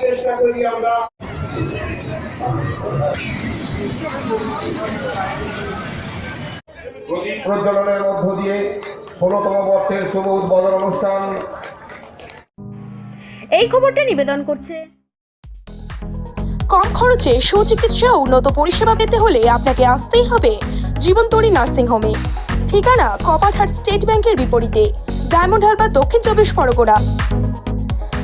চেষ্টা করি আমরা। প্রজ্বলনের মধ্য দিয়ে ষোলতম বর্ষের শুভ উদ্বোধন অনুষ্ঠান। এই খবরটা নিবেদন করছে। কম খরচে সুচিকিৎসা উন্নত পরিষেবা পেতে হলে আপনাকে আসতেই হবে জীবনতরী নার্সিং হোমে। ঠিকানা কপারহাট স্টেট ব্যাংকের বিপরীতে ডায়মন্ড হারবার দক্ষিণ চব্বিশ পরগনা।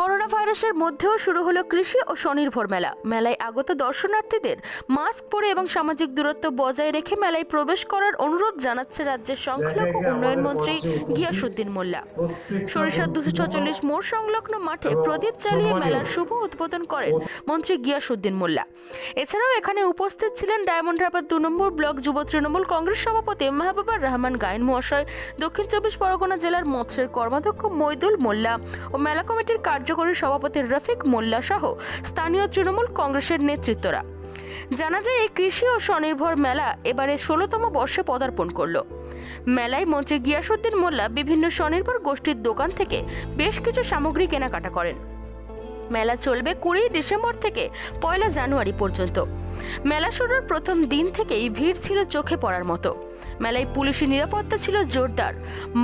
Corona ভাইরাসের মধ্যেও শুরু হলো কৃষি ও স্বনির্ভর মেলা। মেলায় আগত দর্শনার্থীদের মাস্ক পরে এবং সামাজিক দূরত্ব বজায় রেখে মেলায় প্রবেশ করার অনুরোধ জানাচ্ছে রাজ্যের সংখ্যালঘু উন্নয়ন মন্ত্রী গিয়াসুদ্দিন মোল্লা। সরিষার দুশো ছচল্লিশ মোড় সংলগ্ন মাঠে প্রদীপ জ্বালিয়ে মেলার শুভ উদ্বোধন করেন মন্ত্রী গিয়াসুদ্দিন মোল্লা। এছাড়াও এখানে উপস্থিত ছিলেন ডায়মন্ড হারবার দু নম্বর ব্লক যুব তৃণমূল কংগ্রেস সভাপতি মাহবুবার রহমান গায়েন মহাশয় দক্ষিণ চব্বিশ পরগনা জেলার মৎস্যের কর্মাধ্যক্ষ মৈদুল মোল্লা ও মেলা কমিটির কার্যকরী সভাপতি রফিক মোল্লা সহ স্থানীয় তৃণমূল কংগ্রেসের নেতৃত্বরা। জানা যায়, এই কৃষি ও স্বনির্ভর মেলা এবারে ষোলোতম বর্ষে পদার্পণ করল। মেলায় মন্ত্রী গিয়াসুদ্দিন মোল্লা বিভিন্ন স্বনির্ভর গোষ্ঠীর দোকান থেকে বেশ কিছু সামগ্রী কেনাকাটা করেন। মেলা চলবে কুড়ি ডিসেম্বর থেকে পয়লা জানুয়ারি পর্যন্ত। মেলা শুরুর প্রথম দিন থেকেই ভিড় ছিল চোখে পড়ার মতো। মেলায় পুলিশি নিরাপত্তা ছিল জোরদার।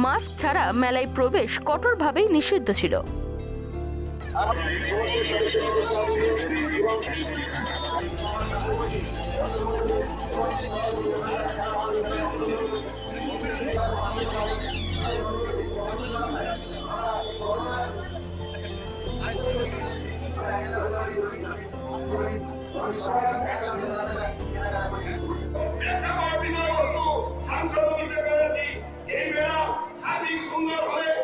মাস্ক ছাড়া মেলায় প্রবেশ কঠোরভাবেই নিষিদ্ধ ছিল। এই মেলা সার্বিক সুন্দর হলে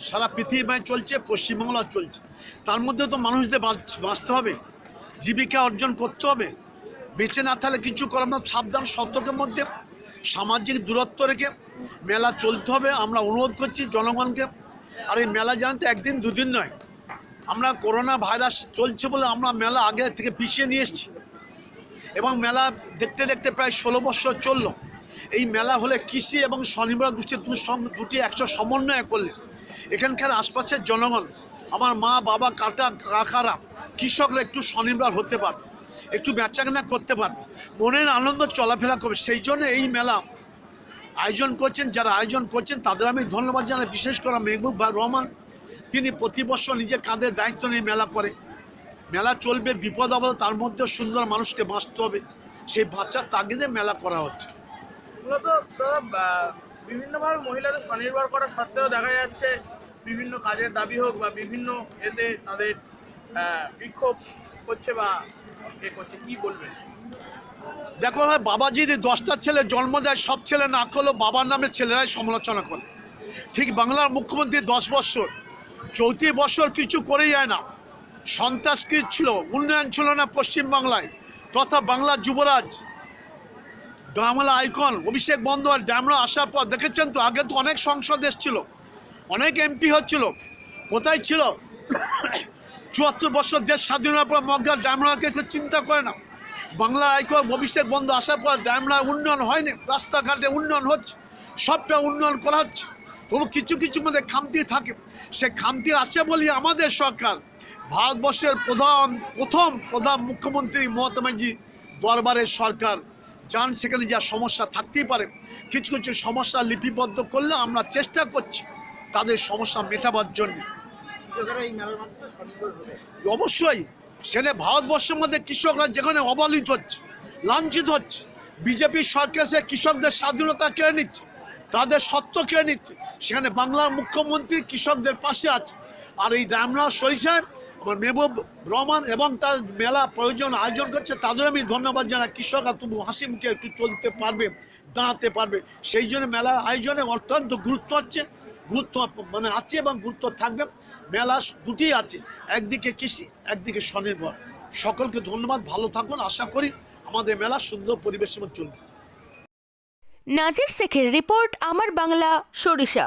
সারা পৃথিবীতে চলছে, পশ্চিমবাংলাও চলছে। তার মধ্যে তো মানুষদের বাঁচ- বাঁচতে হবে, জীবিকা অর্জন করতে হবে। বেঁচে না থাকলে কিছু করার না সাবধান সতর্কের মধ্যে সামাজিক দূরত্ব রেখে মেলা চলতে হবে। আমরা অনুরোধ করছি জনগণকে, আর এই মেলা জানতে একদিন দুদিন নয়, আমরা করোনা ভাইরাস চলছে বলে আমরা মেলা আগে থেকে পিছিয়ে নিয়ে এসেছি। এবং মেলা দেখতে দেখতে প্রায় ষোলো বছর চলল। এই মেলা হলে কৃষি এবং স্বনির্ভর গোষ্ঠীর দুটি একশো সমন্বয় করলে এখানকার আশপাশের জনগণ, আমার মা, বাবা কাটা কাকারা, কৃষকরা একটু স্বনির্ভর হতে পারবে, একটু বেচাকেনা করতে পারবে, মনের আনন্দ চলাফেরা করবে। সেই জন্য এই মেলা আয়োজন করছেন, যারা আয়োজন করছেন, তাদের আমি ধন্যবাদ জানাই। বিশেষ করে মেহবুব ভাই রহমান, তিনি প্রতি বছর নিজে কাঁধে দায়িত্ব নিয়ে মেলা করে। মেলা চলবে, বিপদ আপদ, তার মধ্যে সুন্দর মানুষকে বাঁচতে হবে। সেই বাচ্চার তাগিদে মেলা করা হচ্ছে। বিভিন্নভাবে মহিলাদের স্বনির্ভর করা সত্ত্বেও দেখা যাচ্ছে বিভিন্ন কাজের দাবি হোক বা বিভিন্ন এতে তাদের বিক্ষোভ করছে বা এ করছে, কি বলবেন? দেখো ভাই বাবা যদি দশটা ছেলে জন্ম দেয়, সব ছেলে না করলেও বাবার নামে ছেলেরাই সমালোচনা করে। ঠিক বাংলার মুখ্যমন্ত্রী দশ বছর, চৌত্রিশ বছর কিছু করে যায় না। সন্ত্রাস কি ছিল? উন্নয়ন ছিল না পশ্চিমবাংলায়। তথা বাংলার যুবরাজ বাংলা আইকন, অভিষেক বন্দ্যোপাধ্যায় ড্যামরা আসার পর দেখেছেন তো, আগে তো অনেক সংসদ এসেছিল, অনেক এমপি হচ্ছিল, কোথায় ছিল? চুয়াত্তর বছর দেশ স্বাধীন হওয়ার পর মগ্গা ড্যামরাকে কেউ চিন্তা করে না। বাংলা আইকন, অভিষেক বন্ধ আসার পর ড্যামরা উন্নয়ন হয়নি, রাস্তাঘাটে উন্নয়ন হচ্ছে, সবটা উন্নয়ন করা হচ্ছে। তবু কিছু কিছু মধ্যে খামতি থাকে। সে খামতি আছে বলি আমাদের সরকার। ভারতবর্ষের প্রধান, প্রথম প্রধান মুখ্যমন্ত্রী মমতা ব্যানার্জি দরবারের সরকার। যান, সেখানে যা সমস্যা থাকতেই পারে। কিছু কিছু সমস্যা লিপিবদ্ধ করলে আমরা চেষ্টা করছি তাদের সমস্যা মেটাবার জন্য। অবশ্যই, সেখানে ভারতবর্ষের মধ্যে কৃষকরা যেখানে অবহেলিত হচ্ছে, লাঞ্ছিত হচ্ছে, বিজেপি সরকার সে কৃষকদের স্বাধীনতা কেড়ে নিচ্ছে, তাদের সত্য কেড়ে নিচ্ছে, সেখানে বাংলার মুখ্যমন্ত্রী কৃষকদের পাশে আছে। আর এই দামরাজ সরিষায় মেহবুব রহমান এবং তার মেলা প্রয়োজন আয়োজন করছে, তাদের আমি ধন্যবাদ জানাই। কৃষকরা তবু হাসি মুখে একটু চলতে পারবে, দাঁড়াতে পারবে। সেই জন্য মেলার আয়োজনে অত্যন্ত গুরুত্ব হচ্ছে গুরুত্ব মানে আছে এবং গুরুত্ব থাকবে। মেলা দুটি আছে, একদিকে কৃষি, একদিকে স্বনির্ভর। সকলকে ধন্যবাদ, ভালো থাকুন, আশা করি আমাদের মেলা সুন্দর পরিবেশের মধ্যে চলবে। নাজির শেখের রিপোর্ট, আমার বাংলা, সরিষা।